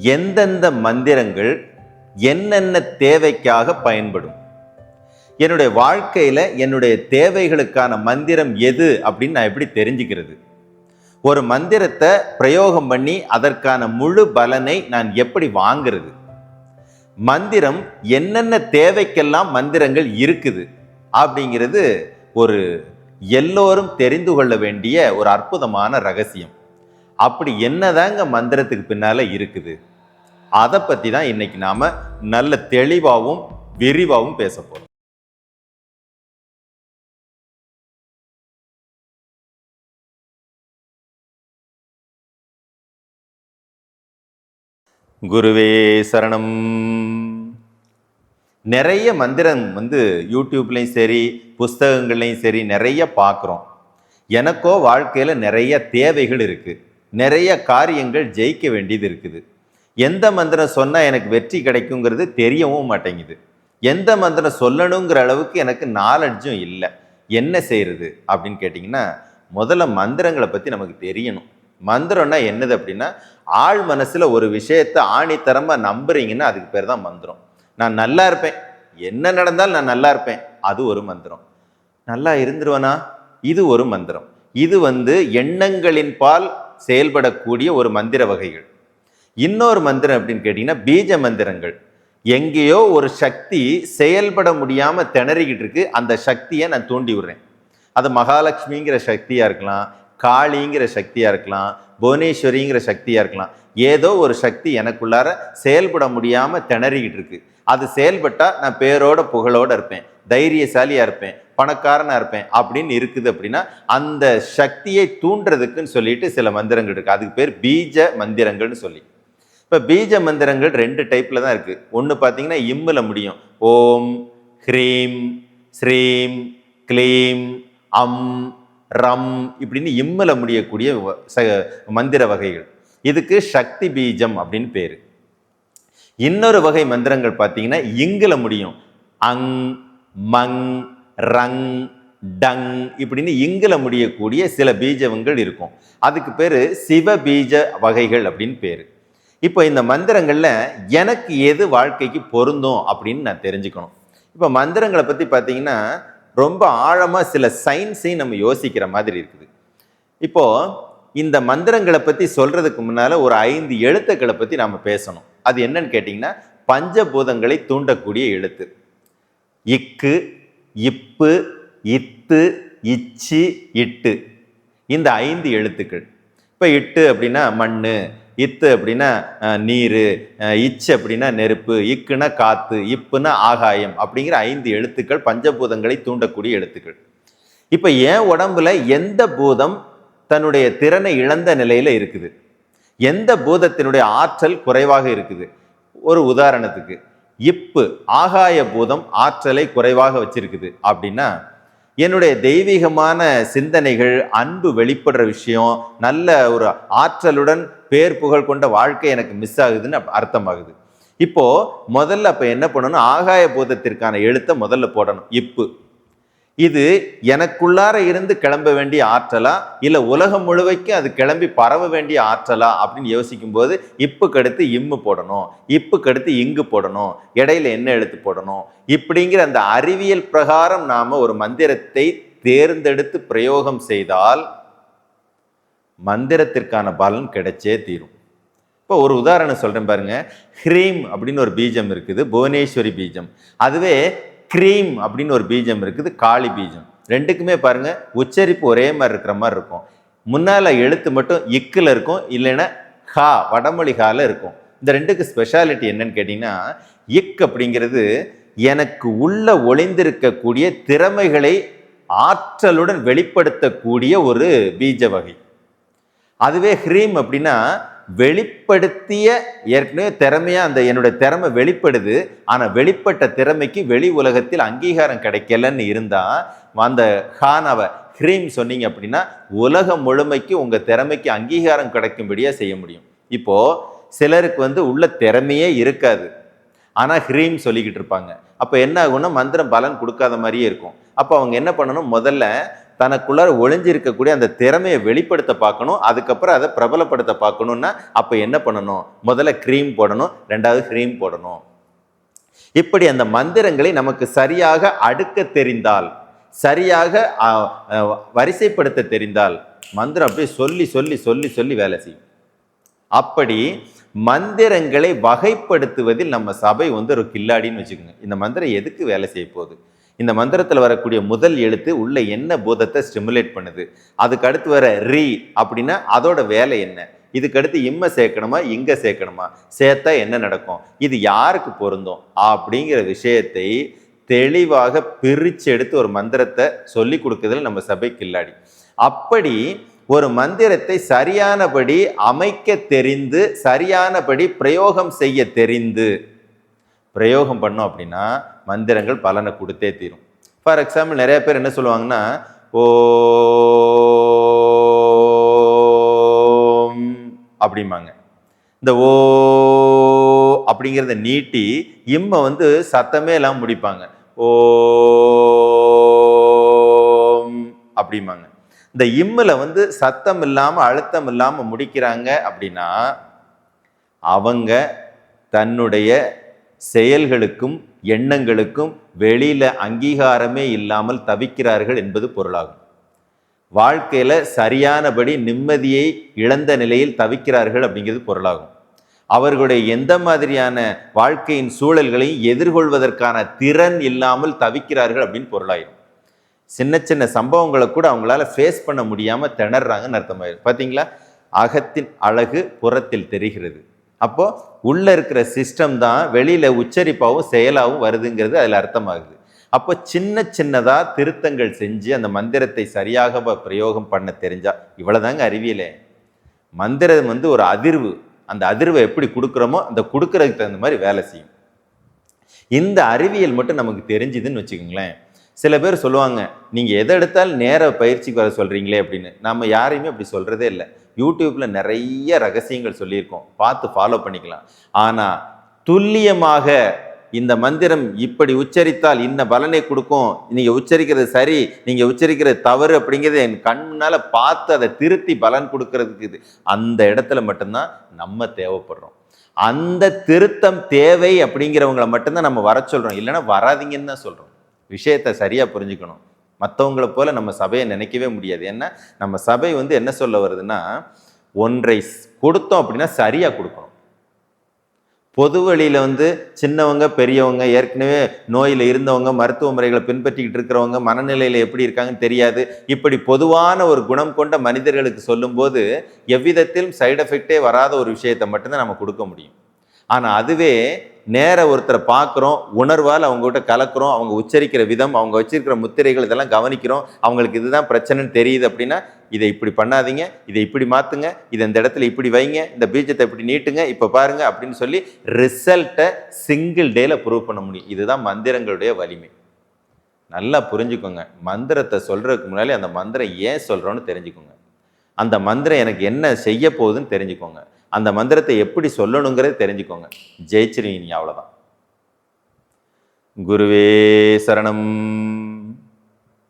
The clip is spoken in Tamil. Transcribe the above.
எந்தெந்த மந்திரங்கள் என்னென்ன தேவைக்காக பயன்படும்? என்னுடைய வாழ்க்கையில் என்னுடைய தேவைகளுக்கான மந்திரம் எது அப்படின்னு நான் எப்படி தெரிஞ்சுக்கிறது? ஒரு மந்திரத்தை பிரயோகம் பண்ணி அதற்கான முழு பலனை நான் எப்படி வாங்கிறது? மந்திரம் என்னென்ன தேவைக்கெல்லாம் மந்திரங்கள் இருக்குது? அப்படிங்கிறது ஒரு எல்லோரும் தெரிந்து கொள்ள வேண்டிய ஒரு அற்புதமான ரகசியம். அப்படி என்னதாங்க மந்திரத்துக்கு பின்னால் இருக்குது? அதை பற்றி தான் இன்னைக்கு நாம் நல்ல தெளிவாகவும் விரிவாகவும் பேச போகிறோம் குருவே சரணம். நிறைய மந்திரம் வந்து யூடியூப்லேயும் சரி புஸ்தகங்கள்லையும் சரி நிறைய பார்க்குறோம் எனக்கோ வாழ்க்கையில் நிறைய தேவைகள் இருக்குது நிறைய காரியங்கள் ஜெயிக்க வேண்டியது இருக்குது. எந்த மந்திரம் சொன்னால் எனக்கு வெற்றி கிடைக்குங்கிறது தெரியவும் மாட்டேங்குது. எந்த மந்திரம் சொல்லணுங்கிற அளவுக்கு எனக்கு நாலெட்ஜும் இல்லை. என்ன செய்கிறது அப்படின்னு கேட்டிங்கன்னா முதல்ல மந்திரங்களை பற்றி நமக்கு தெரியணும். மந்திரம்னா என்னது அப்படின்னா ஆழ் மனசில் ஒரு விஷயத்தை ஆணித்தரமாக நம்புறீங்கன்னா அதுக்கு பேர் தான் மந்திரம். நான் நல்லா இருப்பேன். என்ன நடந்தாலும் நான் நல்லா இருப்பேன். அது ஒரு மந்திரம். நல்லா இருந்துருவனா? இது ஒரு மந்திரம். இது வந்து எண்ணங்களின் பால் செயல்படக்கூடிய ஒரு மந்திர வகைகள். இன்னொரு மந்திரம் அப்படின்னு கேட்டிங்கன்னா பீஜ மந்திரங்கள். எங்கேயோ ஒரு சக்தி செயல்பட முடியாமல் திணறிக்கிட்டு இருக்கு. அந்த சக்தியை நான் தூண்டி விடுறேன். அது மகாலட்சுமிங்கிற சக்தியாக இருக்கலாம் காளிங்கிற சக்தியாக இருக்கலாம் புவனேஸ்வரிங்கிற சக்தியாக இருக்கலாம். ஏதோ ஒரு சக்தி எனக்குள்ளார செயல்பட முடியாமல் திணறிக்கிட்டு இருக்கு. அது செயல்பட்டால் நான் பேரோட புகழோட இருப்பேன். தைரியசாலியாக இருப்பேன். பணக்காரனாக இருப்பேன். அப்படின்னு இருக்குது அப்படின்னா அந்த சக்தியை தூண்டுறதுக்குன்னு சொல்லிட்டு சில மந்திரங்கள் இருக்குது அதுக்கு பேர் பீஜ மந்திரங்கள்னு சொல்லி. இப்போ பீஜ மந்திரங்கள் ரெண்டு டைப்பில் தான் இருக்குது ஒன்று பார்த்தீங்கன்னா இம்மில் முடியும். ஓம் ஹ்ரீம் ஸ்ரீம் க்ளீம் அம் ரம் இப்படின்னு இம்மில் முடியக்கூடிய ச- மந்திர வகைகள். இதுக்கு சக்தி பீஜம் அப்படின்னு பேர். இன்னொரு வகை மந்திரங்கள் பார்த்தீங்கன்னா இங்கில் முடியும். அங் மங் ரங் டங் இப்படின்னு இங்கில் முடியக்கூடிய சில பீஜவங்கள் இருக்கும். அதுக்கு பேர் சிவ பீஜ வகைகள் அப்படின்னு பேர். இப்போ இந்த மந்திரங்களில் எனக்கு எது வாழ்க்கைக்கு பொருந்தும் அப்படின்னு நான் தெரிஞ்சுக்கணும். இப்போ மந்திரங்களை பற்றி பார்த்தீங்கன்னா ரொம்ப ஆழமாக சில சயின்ஸையும் நம்ம யோசிக்கிற மாதிரி இருக்குது. இப்போது இந்த மந்திரங்களை பற்றி சொல்றதுக்கு முன்னால் ஒரு ஐந்து எழுத்துக்களை பற்றி நாம் பேசணும். அது என்னன்னு கேட்டிங்கன்னா பஞ்சபூதங்களை தூண்டக்கூடிய எழுத்து. இக்கு இப்பு இத்து இச்சி இட்டு. இந்த ஐந்து எழுத்துக்கள். இப்போ இட்டு அப்படின்னா மண் இத்து அப்படின்னா நீர் இச்சு அப்படின்னா நெருப்பு இக்குன்னா காத்து இப்புன்னா ஆகாயம் அப்படிங்கிற ஐந்து எழுத்துக்கள் பஞ்சபூதங்களை தூண்டக்கூடிய எழுத்துக்கள். இப்போ என் உடம்புல எந்த பூதம் தன்னுடைய திறனை இழந்த நிலையில் இருக்குது. எந்த பூதத்தினுடைய ஆற்றல் குறைவாக இருக்குது? ஒரு உதாரணத்துக்கு இப்பு ஆகாய பூதம் ஆற்றலை குறைவாக வச்சிருக்குது அப்படின்னா என்னுடைய தெய்வீகமான சிந்தனைகள் அன்பு வெளிப்படுற விஷயம் நல்ல ஒரு ஆற்றலுடன் பேர் புகழ் கொண்ட வாழ்க்கை எனக்கு மிஸ் ஆகுதுன்னு அர்த்தமாகுது. இப்போ முதல்ல அப்போ என்ன பண்ணணும்? ஆகாய பூதத்திற்கான எழுத்தை முதல்ல போடணும். இப்பு. இது எனக்குள்ளார இருந்து கிளம்ப வேண்டிய ஆற்றலா? இல்ல உலகம் முழுவைக்கும் அது கிளம்பி பரவ வேண்டிய ஆற்றலா? அப்படின்னு யோசிக்கும் போது இப்புக்கு அடுத்து இம்மு போடணும் இப்புக்கு அடுத்து இங்கு போடணும் இடையில என்ன எழுத்து போடணும்? இப்படிங்கிற அந்த அறிவியல் பிரகாரம் நாம ஒரு மந்திரத்தை தேர்ந்தெடுத்து பிரயோகம் செய்தால் மந்திரத்திற்கான பலன் கிடைச்சே தீரும். இப்போ ஒரு உதாரணம் சொல்கிறேன் பாருங்க. ஹ்ரீம் அப்படின்னு ஒரு பீஜம் இருக்குது புவனேஸ்வரி பீஜம். அதுவே க்ரீம் அப்படின்னு ஒரு பீஜம் இருக்குது காளி பீஜம். ரெண்டுக்குமே பாருங்கள் உச்சரிப்பு ஒரே மாதிரி இருக்கிற மாதிரி இருக்கும். முன்னால் எழுத்து மட்டும் இக்கில் இருக்கும் இல்லைன்னா ஹா வடமொழி ஹால இருக்கும். இந்த ரெண்டுக்கு ஸ்பெஷாலிட்டி என்னன்னு கேட்டிங்கன்னா இக் அப்படிங்கிறது எனக்கு உள்ள ஒளிந்திருக்கக்கூடிய திறமைகளை ஆற்றலுடன் வெளிப்படுத்தக்கூடிய ஒரு பீஜ வகை. அதுவே ஹ்ரீம் அப்படின்னா வெளிப்படுத்திய ஏற்கனவே திறமையாக அந்த என்னுடைய திறமை வெளிப்படுது. ஆனால் வெளிப்பட்ட திறமைக்கு வெளி உலகத்தில் அங்கீகாரம் கிடைக்கலன்னு இருந்தால் அந்த ஹானவை ஹ்ரீம் சொன்னீங்க அப்படின்னா உலகம் முழுமைக்கு உங்கள் திறமைக்கு அங்கீகாரம் கிடைக்கும்படியாக செய்ய முடியும். இப்போது சிலருக்கு வந்து உள்ள திறமையே இருக்காது. ஆனால் ஹ்ரீம் சொல்லிக்கிட்டு இருப்பாங்க. அப்போ என்ன ஆகும்னா மந்திரம் பலன் கொடுக்காத மாதிரியே இருக்கும். அப்போ அவங்க என்ன பண்ணணும்? முதல்ல தனக்குள்ளார ஒளிஞ்சிருக்கக்கூடிய அந்த திறமையை வெளிப்படுத்த பார்க்கணும் அதுக்கப்புறம் அதை பிரபலப்படுத்த பார்க்கணும்னா அப்போ என்ன பண்ணணும்? முதல்ல க்ரீம் போடணும் ரெண்டாவது க்ரீம் போடணும். இப்படி அந்த மந்திரங்களை நமக்கு சரியாக அடுக்க தெரிந்தால் சரியாக வரிசைப்படுத்த தெரிந்தால் மந்திரம் அப்படியே சொல்லி சொல்லி சொல்லி சொல்லி வேலை செய்யும். அப்படி மந்திரங்களை வகைப்படுத்துவதில் நம்ம சபை வந்து ஒரு கில்லாடின்னு வச்சுக்கோங்க. இந்த மந்திரம் எதுக்கு வேலை செய்ய போகுது? இந்த மந்திரத்தில் வரக்கூடிய முதல் எழுத்து உள்ள என்ன பூதத்தை ஸ்டிமுலேட் பண்ணுது? அதுக்கு அடுத்து வர ரீ அப்படின்னா அதோட வேலை என்ன? இதுக்கடுத்து இம்மை சேர்க்கணுமா இங்கே சேர்க்கணுமா? சேர்த்தா என்ன நடக்கும்? இது யாருக்கு பொருந்தும்? அப்படிங்கிற விஷயத்தை தெளிவாக பிரிச்சு எடுத்து ஒரு மந்திரத்தை சொல்லி கொடுக்குறதுல நம்ம சபை கில்லாடி. அப்படி ஒரு மந்திரத்தை சரியானபடி அமைக்க தெரிந்து சரியானபடி பிரயோகம் செய்ய தெரிந்து பிரயோகம் பண்ணோம் அப்படின்னா மந்திரங்கள் பலனை கொடுத்தே தீரும். ஃபார் எக்ஸாம்பிள் நிறைய பேர் என்ன சொல்லுவாங்கன்னா ஓம் அப்படிம்பாங்க. இந்த ஓ அப்படிங்கிறத நீட்டி இம்மை வந்து சத்தமே எல்லாம் முடிப்பாங்க. ஓம் அப்படிம்பாங்க. இந்த இம்மில் வந்து சத்தம் இல்லாமல் அழுத்தம் இல்லாமல் முடிக்கிறாங்க அப்படின்னா அவங்க தன்னுடைய செயல்களுக்கும் எண்ணங்களுக்கும் வெளியில் அங்கீகாரமே இல்லாமல் தவிக்கிறார்கள் என்பது பொருளாகும். வாழ்க்கையில் சரியானபடி நிம்மதியை இழந்த நிலையில் தவிக்கிறார்கள் அப்படிங்கிறது பொருளாகும். அவர்களுடைய எந்த மாதிரியான வாழ்க்கையின் சூழல்களையும் எதிர்கொள்வதற்கான திறன் இல்லாமல் தவிக்கிறார்கள் அப்படின்னு பொருளாயிடும் சின்ன சின்ன சம்பவங்களை கூட அவங்களால ஃபேஸ் பண்ண முடியாமல் திணறாங்கன்னு அர்த்தமாயிரும். பார்த்தீங்களா அகத்தின் அழகு புறத்தில் தெரிகிறது. அப்போது உள்ளே இருக்கிற சிஸ்டம் தான் வெளியில் உச்சரிப்பாகவும் செயலாகவும் வருதுங்கிறது அதில் அர்த்தமாகுது. அப்போ சின்ன சின்னதாக திருத்தங்கள் செஞ்சு அந்த மந்திரத்தை சரியாக பிரயோகம் பண்ண தெரிஞ்சால் இவ்வளோதாங்க அறிவியலே. மந்திரம் வந்து ஒரு அதிர்வு. அந்த அதிர்வை எப்படி கொடுக்குறோமோ அந்த கொடுக்கறதுக்கு தகுந்த மாதிரி வேலை செய்யும். இந்த அறிவியல் மட்டும் நமக்கு தெரிஞ்சுதுன்னு வச்சுக்கோங்களேன். சில பேர் சொல்லுவாங்க நீங்கள் எதை எடுத்தாலும் நேர பயிற்சிக்கு வர சொல்கிறீங்களே அப்படின்னு. நம்ம யாரையுமே அப்படி சொல்கிறதே இல்லை. யூடியூப்பில் நிறைய ரகசியங்கள் சொல்லியிருக்கோம். பார்த்து ஃபாலோ பண்ணிக்கலாம். ஆனால் துல்லியமாக இந்த மந்திரம் இப்படி உச்சரித்தால் இன்ன பலனை கொடுக்கும். நீங்கள் உச்சரிக்கிறது சரி நீங்கள் உச்சரிக்கிறது தவறு அப்படிங்கிறத என் கண் முன்னால் பார்த்து அதை திருத்தி பலன் கொடுக்கறதுக்கு அந்த இடத்துல மட்டும்தான் நம்ம தேவைப்படுறோம். அந்த திருத்தம் தேவை அப்படிங்கிறவங்கள மட்டும்தான் நம்ம வர சொல்கிறோம் இல்லைன்னா வராதீங்கன்னு தான் சொல்கிறோம் விஷயத்தை சரியாக புரிஞ்சுக்கணும். மற்றவங்கள போல நம்ம சபையை நினைக்கவே முடியாது. ஏன்னா நம்ம சபை வந்து என்ன சொல்ல வருதுன்னா ஒன்றை கொடுத்தோம் அப்படின்னா சரியாக கொடுக்கணும். பொது வழியில் வந்து சின்னவங்க பெரியவங்க ஏற்கனவே நோயில் இருந்தவங்க மருத்துவ முறைகளை பின்பற்றிக்கிட்டு இருக்கிறவங்க மனநிலையில் எப்படி இருக்காங்கன்னு தெரியாது. இப்படி பொதுவான ஒரு குணம் கொண்ட மனிதர்களுக்கு சொல்லும்போது எவ்விதத்திலும் சைடு எஃபெக்டே வராத ஒரு விஷயத்தை மட்டும்தான் நம்ம கொடுக்க முடியும். ஆனால் அதுவே நேர ஒருத்தரை பார்க்குறோம் உணர்வால் அவங்ககிட்ட கலக்குறோம் அவங்க உச்சரிக்கிற விதம் அவங்க வச்சிருக்கிற முத்திரைகள் இதெல்லாம் கவனிக்கிறோம் அவங்களுக்கு இதுதான் பிரச்சனைன்னு தெரியுது அப்படின்னா இதை இப்படி பண்ணாதீங்க இதை இப்படி மாற்றுங்க இதை இந்த இடத்துல இப்படி வைங்க இந்த பீஜத்தை இப்படி நீட்டுங்க இப்போ பாருங்க அப்படின்னு சொல்லி ரிசல்ட்டை சிங்கிள் டேல ப்ரூவ் பண்ண முடியும். இதுதான் மந்திரங்களுடைய வலிமை. நல்லா புரிஞ்சுக்கோங்க. மந்திரத்தை சொல்கிறதுக்கு முன்னாடி அந்த மந்திரம் ஏன் சொல்கிறோன்னு தெரிஞ்சுக்கோங்க. அந்த மந்திரம் எனக்கு என்ன செய்ய போகுதுன்னு தெரிஞ்சுக்கோங்க. அந்த மந்திரத்தை எப்படி சொல்லணுங்கிறத தெரிஞ்சுக்கோங்க. ஜெயிச்சிருவீங்க அவ்வளோதான் அவ்வளவுதான். குருவே சரணம்.